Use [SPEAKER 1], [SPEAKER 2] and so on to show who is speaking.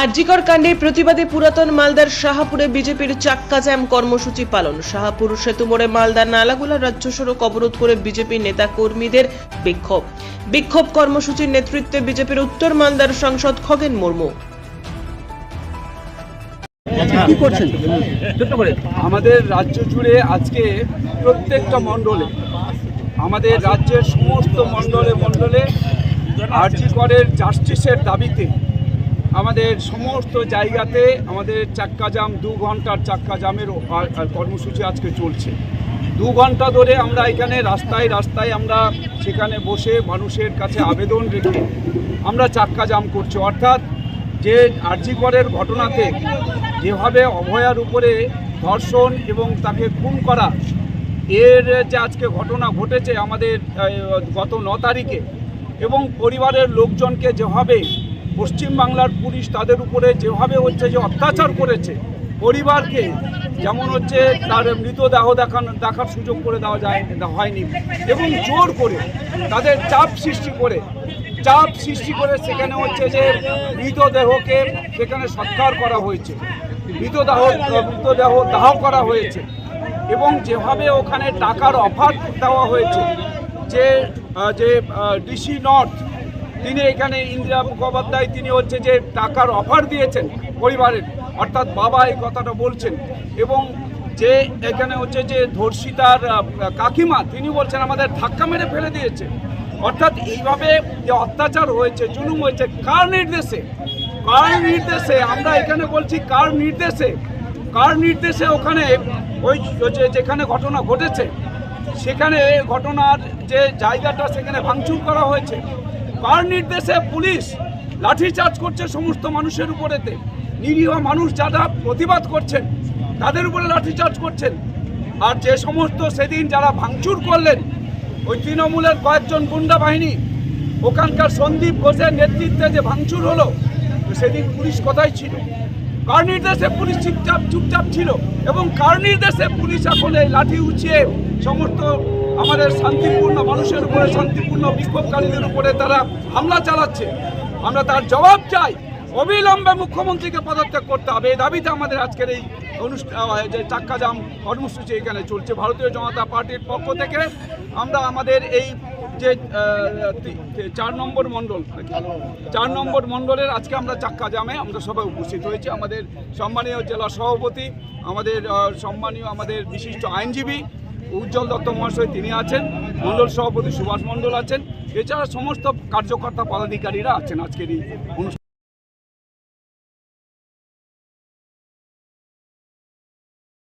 [SPEAKER 1] আরজিকর কাণ্ডের প্রতিবাদে পুরাতন মালদার শাহাপুরে বিজেপির চাক্কা জ্যাম কর্মসূচি পালন। শাহাপুর সেতু মোড়ে মালদার নালাগোলা রাজ্য সড়ক অবরোধ করে বিজেপি নেতা কর্মীদের বিক্ষোভ। বিক্ষোভ কর্মসূচির নেতৃত্বে বিজেপির উত্তর মালদার সাংসদ খগেন মুর্মু।
[SPEAKER 2] কি করছেন?
[SPEAKER 3] আমাদের রাজ্য জুড়ে আজকে প্রত্যেকটা মণ্ডলে আমাদের রাজ্যের সমস্ত মণ্ডলে মণ্ডলে আর্জি করের জাস্টিসের দাবিতে আমাদের সমস্ত জায়গাতে আমাদের চাক্কা জাম, দু ঘণ্টার চাক্কা জামের কর্মসূচি আজকে চলছে। দু ঘণ্টা ধরে আমরা এখানে রাস্তায় রাস্তায় আমরা সেখানে বসে মানুষের কাছে আবেদন রেখে আমরা চাক্কা জাম করছি। অর্থাৎ যে আর্জি করের ঘটনাতে যেভাবে অভয়ার উপরে ধর্ষণ এবং তাকে খুন করা, এর যে আজকে ঘটনা ঘটেছে আমাদের গত ন তারিখে এবং পরিবারের লোকজনকে যেভাবে পশ্চিমবাংলার পুলিশ তাদের উপরে যেভাবে হচ্ছে যে অত্যাচার করেছে পরিবারকে, যেমন হচ্ছে তার মৃতদেহ দেখানো, দেখার সুযোগ করে দেওয়া যায় হয়নি। এবং জোর করে তাদের চাপ সৃষ্টি করে, চাপ সৃষ্টি করে সেখানে হচ্ছে যে মৃতদেহকে সেখানে সৎকার করা হয়েছে। মৃতদেহ মৃতদেহ দাহ করা হয়েছে। এবং যেভাবে ওখানে টাকার অফার দেওয়া হয়েছে যে যে ডিসি নর্থ তিনি এখানে ইন্দিরা মুখোপাধ্যায়, তিনি হচ্ছে যে টাকার অফার দিয়েছেন পরিবারের। অর্থাৎ বাবা এই কথাটা বলছেন। এবং যে এখানে হচ্ছে যে ধর্ষিতার কাকিমা, তিনি বলছেন আমাদের ধাক্কা মেরে ফেলে দিয়েছে। অর্থাৎ এইভাবে যে অত্যাচার হয়েছে, জুলুম হয়েছে, কার নির্দেশে? কার নির্দেশে? আমরা এখানে বলছি কার নির্দেশে? কার নির্দেশে ওখানে ওই যেখানে ঘটনা ঘটেছে, সেখানে ঘটনার যে জায়গাটা সেখানে ভাঙচুর করা হয়েছে। কার নির্দেশে পুলিশ লাঠিচার্জ করছে সমস্ত মানুষের উপরেতে? নিরীহ মানুষ যারা প্রতিবাদ করছেন, তাদের উপরে লাঠিচার্জ করছেন। আর যে সমস্ত সেদিন যারা ভাঙচুর করলেন, ওই তৃণমূলের কয়েকজন গুন্ডা বাহিনী, ওখানকার সন্দীপ ঘোষের নেতৃত্বে যে ভাঙচুর হলো সেদিন পুলিশ কোথায় ছিল? কার নির্দেশে পুলিশ চুপচাপ চুপচাপ ছিল? এবং কার নির্দেশে পুলিশ এখন এই লাঠি উঁচিয়ে সমস্ত আমাদের শান্তিপূর্ণ মানুষের উপরে, শান্তিপূর্ণ বিক্ষোভকারীদের উপরে তারা হামলা চালাচ্ছে। আমরা তার জবাব চাই। অবিলম্বে মুখ্যমন্ত্রীকে পদত্যাগ করতে হবে। এই দাবিতে আমাদের আজকের এই অনুষ্ঠান যে চাক্কা জাম কর্মসূচি এখানে চলছে। ভারতীয় জনতা পার্টির পক্ষ থেকে আমরা আমাদের এই যে চার নম্বর মণ্ডল চার নম্বর মণ্ডলের আজকে আমরা চাক্কা জামে আমরা সবাই উপস্থিত হয়েছি। আমাদের সম্মানীয় জেলা সভাপতি, আমাদের সম্মানীয় আমাদের বিশিষ্ট আইনজীবী উজ্জ্বল দত্ত মহাশয় তিনি আছেন, মণ্ডল সভাপতি সুভাষ মণ্ডল আছেন, এছাড়া সমস্ত কার্যকর্তা পদাধিকারীরা আছেন আজকের এই অনুষ্ঠান।